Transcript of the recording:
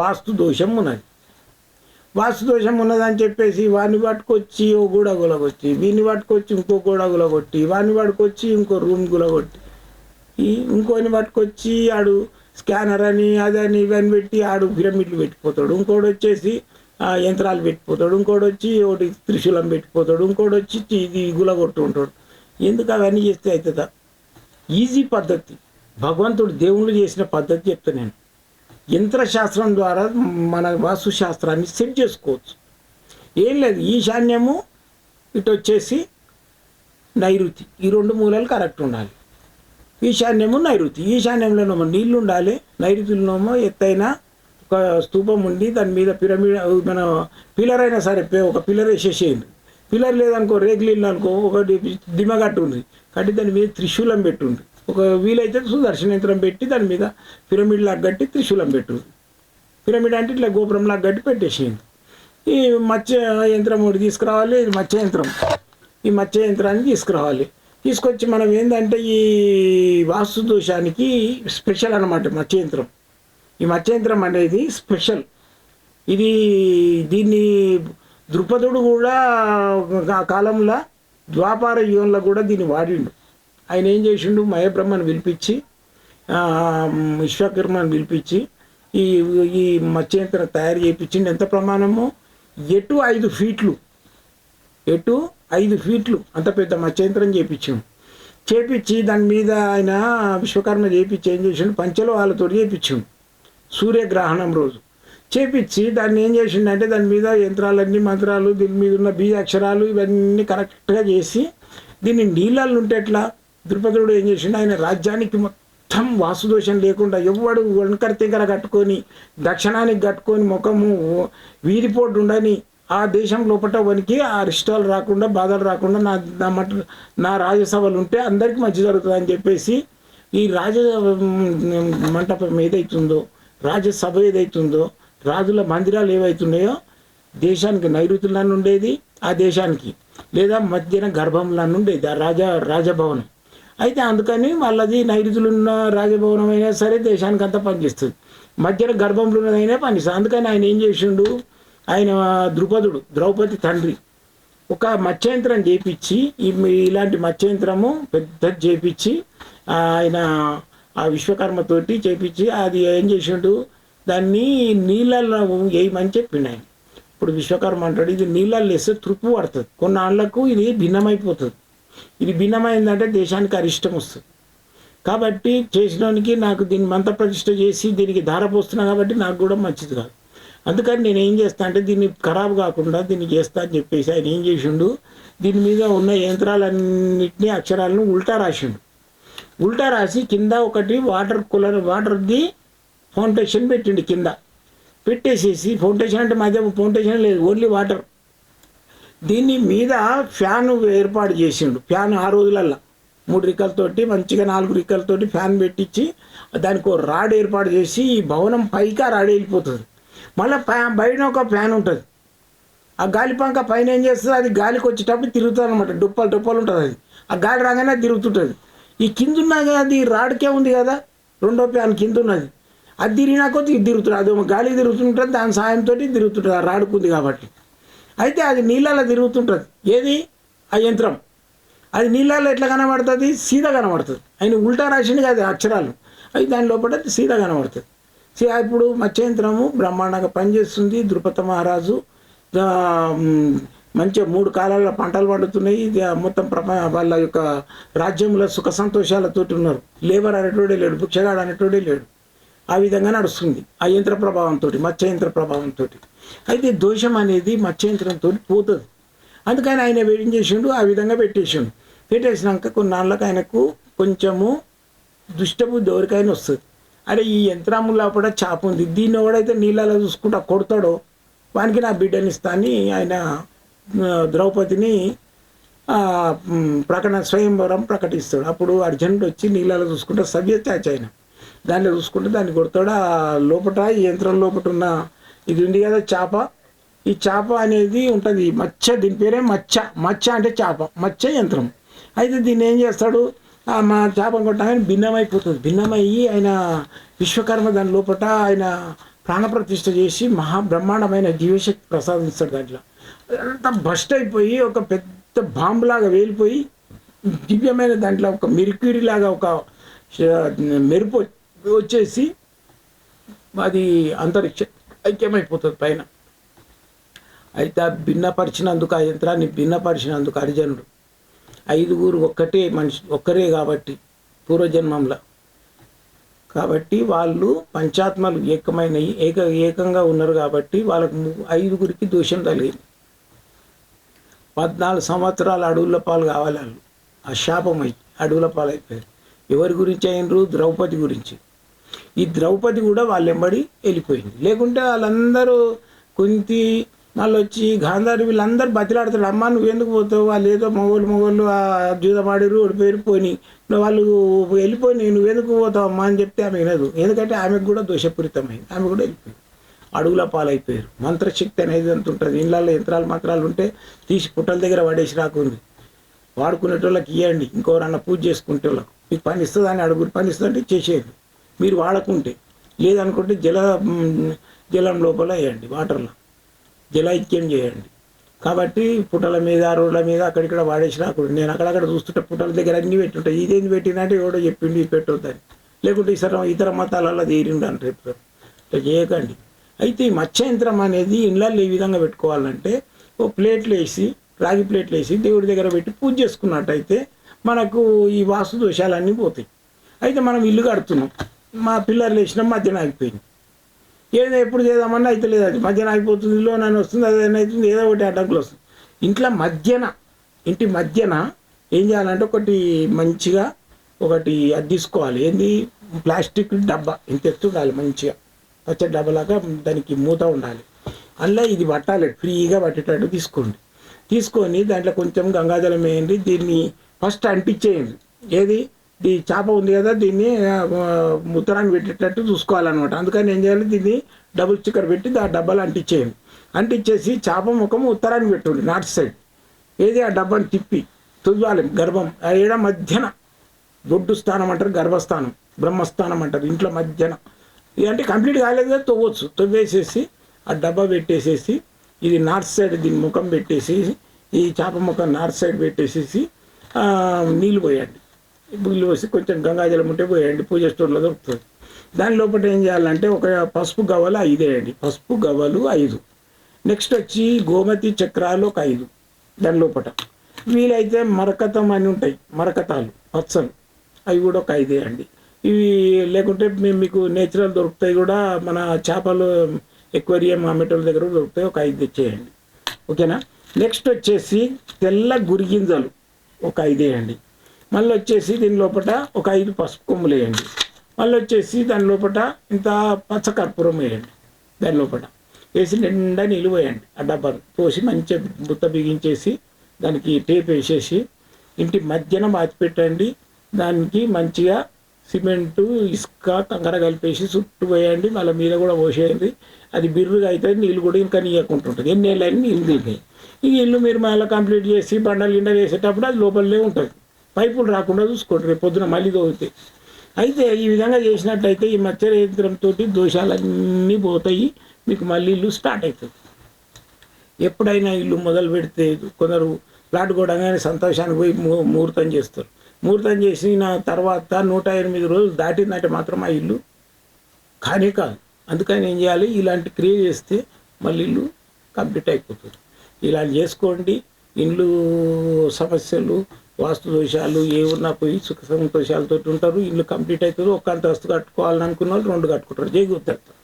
వాస్తు దోషం ఉన్నది. వాస్తు దోషం ఉన్నదని చెప్పేసి వాడిని పట్టుకొచ్చి ఓ గూడ గులగొచ్చి వీడిని పట్టుకొచ్చి ఇంకో గూడ గులగొట్టి వాడిని పట్టుకొచ్చి ఇంకో రూమ్ గులగొట్టి ఈ ఇంకోని పట్టుకొచ్చి ఆడు స్కానర్ అని అదని ఇవన్నీ పెట్టి ఆడు పిరమిడ్లు పెట్టిపోతాడు. ఇంకోటి వచ్చేసి యంత్రాలు పెట్టిపోతాడు. ఇంకోటి వచ్చి ఒకటి త్రిశూలం పెట్టిపోతాడు. ఇంకోటి వచ్చి ఇది గులగొట్టు ఉంటాడు. ఎందుకు అవన్నీ చేస్తే అవుతుందా ఈజీ పద్ధతి. భగవంతుడు దేవుళ్ళు చేసిన పద్ధతి చెప్తా నేను. యంత్రశాస్త్రం ద్వారా మన వాస్తుశాస్త్రాన్ని సెట్ చేసుకోవచ్చు. ఏం లేదు ఈశాన్యము ఇటు వచ్చేసి నైరుతి. ఈ రెండు మూలలు కరెక్ట్ ఉండాలి. ఈశాన్యము నైరుతి. ఈశాన్యంలోనేమో నీళ్ళు ఉండాలి. నైరుతిలోనేమో ఎత్తైన ఒక స్తూపం ఉండి దాని మీద పిరమిడ్ మన పిల్లర్ అయినా సరే ఒక పిల్లర్ వేసేసేయండి. పిల్లర్ లేదనుకో రేకులు అనుకో ఒక దిమగట్టు ఉంది. కట్టి దాని మీద త్రిశూలం పెట్టుంది ఒక వీలైతే సుదర్శన యంత్రం పెట్టి దాని మీద పిరమిడ్ లాగా కట్టి త్రిశూలం పెట్టు. పిరమిడ్ అంటే ఇట్లా గోపురం లాగా కట్టి పెట్టేసేయండి. ఈ మత్స్య యంత్రం ఒకటి తీసుకురావాలి ఇది మత్స్య యంత్రం. ఈ మత్స్య యంత్రాన్ని తీసుకురావాలి. తీసుకొచ్చి మనం ఏంటంటే ఈ వాస్తు దోషానికి స్పెషల్ అనమాట మత్స్య యంత్రం. ఈ మత్స్య యంత్రం అనేది స్పెషల్. ఇది దీన్ని ద్రుపదుడు కూడా ఆ కాలంలో ద్వాపార యుగంలో కూడా దీన్ని వాడిండు. ఆయన ఏం చేసిండు? మయబ్రహ్మను పిలిపించి విశ్వకర్మను పిలిపించి ఈ ఈ మత్స్యంత్రం తయారు చేయించిండు. ఎంత ప్రమాణము? ఎటు ఐదు ఫీట్లు. ఎటు ఐదు ఫీట్లు. అంత పెద్ద మత్స్యంత్రం చేయించాం చేపించి దాని మీద ఆయన విశ్వకర్మ చేపించి ఏం చేసిండు? పంచలో వాళ్ళతో చేయించాం సూర్యగ్రహణం రోజు. చేపించి దాన్ని ఏం చేసిండంటే దాని మీద యంత్రాలన్నీ మంత్రాలు దీని మీద ఉన్న బీజ అక్షరాలు ఇవన్నీ కరెక్ట్గా చేసి దీన్ని నీళ్ళల్లో ఉంటే ఎట్లా? ద్రుపదుడు ఏం చేసిండు? ఆయన రాజ్యానికి మొత్తం వాసుదోషం లేకుండా ఎవడు వంకర తింకర కట్టుకొని దక్షిణానికి కట్టుకొని ముఖము వీరిపోటు ఉండని ఆ దేశం లోపల వనికి ఆ రిష్టాలు రాకుండా బాధలు రాకుండా నా నా మట నా రాజసభలు ఉంటే అందరికీ మంచి జరుగుతుంది అని చెప్పేసి ఈ రాజ మంటపం ఏదైతుందో రాజసభ ఏదైతుందో రాజుల మందిరాలు ఏవైతున్నాయో దేశానికి నైరుతులను ఉండేది ఆ దేశానికి లేదా మధ్యన గర్భంలో ఉండేది ఆ రాజా రాజభవనం. అయితే అందుకని వాళ్ళది నైరుతులు ఉన్న రాజభవనం అయినా సరే దేశానికి అంతా పనిచేస్తుంది. మధ్యన గర్భంలో ఉన్నదైనా పనిస్తుంది అందుకని ఆయన ఏం చేసిండు? ఆయన ద్రుపదుడు ద్రౌపది తండ్రి ఒక మత్స్యంత్రం చేపించి ఇలాంటి మత్స్యంత్రము పెద్దది చేపించి ఆయన ఆ విశ్వకర్మతోటి చేపించి అది ఏం చేసిండు? దాన్ని నీళ్ళల్లో వేయమని చెప్పిండు ఆయన. ఇప్పుడు విశ్వకర్మ అంటాడు ఇది నీళ్ళల్లో వేస్తే తృప్పు పడుతుంది. కొన్నాళ్ళకు ఇది భిన్నమైపోతుంది. ఇది భిన్నమైందంటే దేశానికి అరిష్టం వస్తుంది. కాబట్టి చేసినోనికి నాకు దీన్ని మంత ప్రతిష్ట చేసి దీనికి ధార పోస్తున్నా కాబట్టి నాకు కూడా మంచిది కాదు. అందుకని నేను ఏం చేస్తా అంటే దీన్ని ఖరాబ్ కాకుండా దీన్ని చేస్తా అని చెప్పేసి ఆయన ఏం చేసిండు? దీని మీద ఉన్న యంత్రాలన్నింటినీ అక్షరాలను ఉల్టా రాసిండు. ఉల్టా రాసి కింద ఒకటి వాటర్ కూలర్ వాటర్ది ఫౌండేషన్ పెట్టిండు కింద. పెట్టేసేసి ఫౌండేషన్ అంటే మధ్య ఫౌండేషన్ లేదు ఓన్లీ వాటర్. దీని మీద ఫ్యాన్ ఏర్పాటు చేసిండు. ఫ్యాన్ ఆ రోజులల్లో. మూడు రిక్కలతోటి మంచిగా నాలుగు రిక్కలతోటి ఫ్యాన్ పెట్టించి దానికి ఒక రాడ్ ఏర్పాటు చేసి ఈ భవనం పైకి ఆ రాడ్ వెళ్ళిపోతుంది మళ్ళీ ఫ్యాన్ బయట ఒక ఫ్యాన్ ఉంటుంది. ఆ గాలి పంక పైన ఏం చేస్తుంది? అది గాలికి వచ్చేటప్పుడు తిరుగుతుంది అనమాట డుప్పలు డుప్పలు ఉంటుంది అది. ఆ గాలి రాగానే తిరుగుతుంటుంది. ఈ కింద ఉన్నది అది రాడ్కే ఉంది కదా? రెండో ఫ్యాన్ కింద ఉన్నది అది తిరిగినా కొద్దిగా ఇది తిరుగుతుంది. అది గాలి తిరుగుతుంటుంది దాని సాయంతో తిరుగుతుంటుంది. ఆ రాడుకుంది కాబట్టి. అయితే అది నీళ్ళలో తిరుగుతుంటుంది. ఏది? ఆ యంత్రం. అది నీళ్ళలో ఎట్లా కనబడుతుంది? సీదా కనబడుతుంది. ఆయన ఉల్టా రాసింది కాదు అక్షరాలు. అవి దాని లోపల సీదా కనబడుతుంది. సీ ఇప్పుడు మత్స్యంత్రము బ్రహ్మాండంగా పనిచేస్తుంది. ద్రుపద మహారాజు మంచిగా మూడు కాలాల పంటలు పండుతున్నాయి. ఇది ఆ మొత్తం ప్రపంచ వాళ్ళ యొక్క రాజ్యంలో సుఖ సంతోషాలతోటి ఉన్నారు. లేబర్ అనేటోడే లేడు భిక్షగాడు అనేటోడే లేడు. ఆ విధంగా నడుస్తుంది. ఆ యంత్ర ప్రభావంతో మత్స్యంత్ర ప్రభావంతో అయితే దోషం అనేది మత్స్యంత్రంతో పోతుంది. అందుకని ఆయన ఏం చేసిండు? ఆ విధంగా పెట్టేసిండు. పెట్టేసినాక కొన్నాళ్ళకి ఆయనకు కొంచెము దుష్టబుద్ధి ఎవరికైనా వస్తుంది. అరే ఈ యంత్రము లోపల చాప ఉంది. దీన్ని ఎవడైతే నీళ్ళలో చూసుకుంటా కొడతాడో వానికి నా బిడ్డని ఇస్తాని ఆయన ద్రౌపదిని ప్రకటన స్వయంవరం ప్రకటిస్తాడు. అప్పుడు అర్జునుడు వచ్చి నీళ్ళలో చూసుకుంటా సవ్యత్యాచ ఆయన. దాన్ని చూసుకుంటే దాన్ని కొడతాడు. ఆ లోపట ఈ యంత్రం లోపట ఉన్న ఇది ఉంది కదా చేప. ఈ చేప అనేది ఉంటుంది. మచ్చ దీని పేరే మచ్చ. మచ్చ అంటే చేప. మచ్చ యంత్రం. అయితే దీన్ని ఏం చేస్తాడు? మా చేపను కొట్టగానే భిన్నమైపోతుంది. భిన్నమయ్యి ఆయన విశ్వకర్మ దాని లోపట ఆయన ప్రాణప్రతిష్ఠ చేసి మహా బ్రహ్మాండమైన జీవశక్తి ప్రసాదిస్తాడు దాంట్లో. అదంతా బస్ట్ అయిపోయి ఒక పెద్ద బాంబులాగా వేలిపోయి దివ్యమైన దాంట్లో ఒక మిరిక్యూరి లాగా ఒక మెరుపు వచ్చేసి అది అంతరిక్ష ఐక్యమైపోతుంది పైన. అయితే ఆ భిన్నపరిచినందుకు ఆ యంత్రాన్ని భిన్నపరిచినందుకు హరిజనుడు. ఐదుగురు ఒక్కటే మనిషి ఒక్కరే కాబట్టి పూర్వజన్మంలో. కాబట్టి వాళ్ళు పంచాత్మలు ఏకమైన ఏక ఏకంగా ఉన్నారు కాబట్టి వాళ్ళకు ఐదుగురికి దోషం తగిలింది. పద్నాలుగు సంవత్సరాలు అడవుల పాలు కావాలి వాళ్ళు. ఆ శాపం అయి అడవుల పాలు అయిపోయారు ఎవరి గురించి అయినరు? ద్రౌపది గురించి. ఈ ద్రౌపది కూడా వాళ్ళెంబడి వెళ్ళిపోయింది. లేకుంటే వాళ్ళందరూ కుంతి మళ్ళీ వచ్చి గాంధారి వీళ్ళందరూ బతిలాడతారు. అమ్మ నువ్వు ఎందుకు పోతావు? వాళ్ళు ఏదో మొగోళ్ళు మొగోళ్ళు ఆ జూదమాడిరు ఓడిపోయారు పోని. వాళ్ళు వెళ్ళిపోయి నువ్వెందుకు పోతావు అమ్మా అని చెప్తే ఆమె వినదు. ఎందుకంటే ఆమెకు కూడా దోషపూరితమైంది. ఆమె కూడా వెళ్ళిపోయింది. అడుగుల పాలైపోయారు. మంత్రశక్తి అనేది ఎంత ఉంటుంది? ఇళ్ళల్లో యంత్రాలు మంత్రాలు ఉంటే తీసి పుట్టల దగ్గర పడేసి రాకుంది. వాడుకునేటోళ్ళకి ఇవ్వండి ఇంకోరన్నా పూజ చేసుకుంటే మీకు పని ఇస్తుందని అడుగురు. పని ఇస్తుందంటే చేసేది. మీరు వాడకుంటే. లేదనుకుంటే జల జలం లోపల వేయండి వాటర్లో. జలైక్యం చేయండి. కాబట్టి పుటల మీద రోడ్ల మీద అక్కడిక్కడ వాడేసి రాకూడదు. నేను అక్కడక్కడ చూస్తుంటే పుటల దగ్గర అన్ని పెట్టుంటాయి. ఇదేంది పెట్టినంటే ఎవడో చెప్పిండి ఇది పెట్టొద్దని లేకుంటే ఇతర ఇతర మతాలలో తీరిండు అని ఇప్పుడు. ఇట్లా చేయకండి. అయితే ఈ మత్స్య యంత్రం అనేది ఇళ్ళల్లో ఈ విధంగా పెట్టుకోవాలంటే ఓ ప్లేట్లు వేసి రాగి ప్లేట్లు వేసి దేవుడి దగ్గర పెట్టి పూజ చేసుకున్నట్టయితే మనకు ఈ వాస్తు దోషాలన్నీ పోతాయి. అయితే మనం ఇల్లు కడుతున్నాం. మా పిల్లర్లు వేసినాం మధ్యన ఆగిపోయింది. ఏదో ఎప్పుడు చేద్దామన్నా అయితే లేదు అది. మధ్యన ఆగిపోతుంది లోన్ అని వస్తుంది అది అవుతుంది ఏదో ఒకటి అడ్డంకులు వస్తుంది ఇంట్లో మధ్యన ఇంటి మధ్యన ఏం చేయాలంటే ఒకటి మంచిగా ఒకటి అది తీసుకోవాలి. ఏంది? ప్లాస్టిక్ డబ్బా. ఇంత ఎత్తు ఉండాలి మంచిగా. పచ్చడి డబ్బలాగా దానికి మూత ఉండాలి. అందులో ఇది పట్టాలి ఫ్రీగా పట్టేటట్టు తీసుకోండి. తీసుకొని దాంట్లో కొంచెం గంగాజలం వేయండి దీన్ని ఫస్ట్ అంటించేయండి. ఏది? ఈ చేప ఉంది కదా దీన్ని ఆ, ముత్తరాన్ని పెట్టేటట్టు చూసుకోవాలన్నమాట. అందుకని ఏం చేయాలి దీన్ని డబుల్ స్టిక్కర్ పెట్టి ఆ డబ్బాలు అంటించేయండి అంటించేసి చేప ముఖం ఉత్తరాన్ని పెట్టుండి నార్త్ సైడ్. ఏది ఆ డబ్బాని తిప్పి తువ్వాలి గర్భం ఆ ఏడ మధ్యన బొడ్డు స్థానం అంటారు గర్భస్థానం బ్రహ్మస్థానం అంటారు ఇంట్లో మధ్యన. ఇదంటే కంప్లీట్ కాలేదు కదా తవ్వచ్చు. తవ్వేసేసి ఆ డబ్బా పెట్టేసేసి ఇది నార్త్ సైడ్ దీని ముఖం పెట్టేసి ఈ చేప ముఖం నార్త్ సైడ్ పెట్టేసేసి నీళ్ళు పోయండి బిల్లు పోసి కొంచెం గంగాజలం ఉంటే పోయండి పూజ స్టోర్లో దొరుకుతుంది. దాని లోపల ఏం చేయాలంటే ఒక పసుపు గవ్వలు ఐదు వేయండి. పసుపు గవ్వలు ఐదు. నెక్స్ట్ వచ్చి గోమతి చక్రాలు ఒక ఐదు. దాని లోపల. వీలైతే మరకతం అని ఉంటాయి. మరకతాలు పచ్చలు. అవి కూడా ఒక ఐదు వేయండి. ఇవి లేకుంటే మేము మీకు నేచురల్ దొరుకుతాయి కూడా. మన చేపలు ఎక్వేరియం అమ్మేటోళ్ళ దగ్గర దొరుకుతాయి. ఒక ఐదు తెచ్చేయండి. ఓకేనా? నెక్స్ట్ వచ్చేసి తెల్ల గురిగింజలు ఒక ఐదు వేయండి. మళ్ళీ వచ్చేసి దీని లోపల ఒక ఐదు పసుపు కొమ్ములు వేయండి. మళ్ళీ వచ్చేసి దాని లోపల ఇంత పచ్చకర్పూరం వేయండి. దాని లోపల వేసి నిండా నీళ్ళు పోయండి. ఆ డబ్బర్ పోసి మంచిగా బుత్త బిగించేసి దానికి టేప్ వేసేసి ఇంటి మధ్యన మార్చిపెట్టండి. పెట్టండి దానికి మంచిగా సిమెంటు ఇసుక కంకర కలిపేసి చుట్టూ పోయండి మళ్ళీ మీద కూడా పోసేయండి. అది బిర్రుగా అయితే నీళ్ళు కూడా ఇంకా నీయకుంటుంటుంది ఎన్ని ఏళ్ళు అయినా నీళ్ళు దిగాయి ఈ ఇల్లు మీరు మళ్ళీ కంప్లీట్ చేసి బండలు గిండ వేసేటప్పుడు అది లోపలనే ఉంటుంది. పైపులు రాకుండా చూసుకోండి రేపు పొద్దున మళ్ళీ దోగుతాయి అయితే ఈ విధంగా చేసినట్టయితే ఈ మత్స్య యంత్రంతో దోషాలన్నీ పోతాయి మీకు మళ్ళీ ఇల్లు స్టార్ట్ అవుతుంది. ఎప్పుడైనా ఇల్లు మొదలు పెడితే కొందరు ప్లాట్ కొనగానే సంతోషానికి పోయి ముహూర్తం చేస్తారు. ముహూర్తం చేసిన తర్వాత నూట ఎనిమిది రోజులు దాటిందంటే మాత్రం ఆ ఇల్లు కానీ కాదు. అందుకని ఏం చేయాలి? ఇలాంటి క్రియ చేస్తే మళ్ళీ ఇల్లు కంప్లీట్ అయిపోతుంది. ఇలా చేసుకోండి. ఇల్లు సమస్యలు వాస్తు దోషాలు ఏ ఉన్నా పోయి సుఖ సంతోషాలతో ఉంటారు. ఇల్లు కంప్లీట్ అవుతుంది. ఒక అంతస్తు కట్టుకోవాలని అనుకున్న వాళ్ళు రెండు కట్టుకుంటారు. జై గుర్తు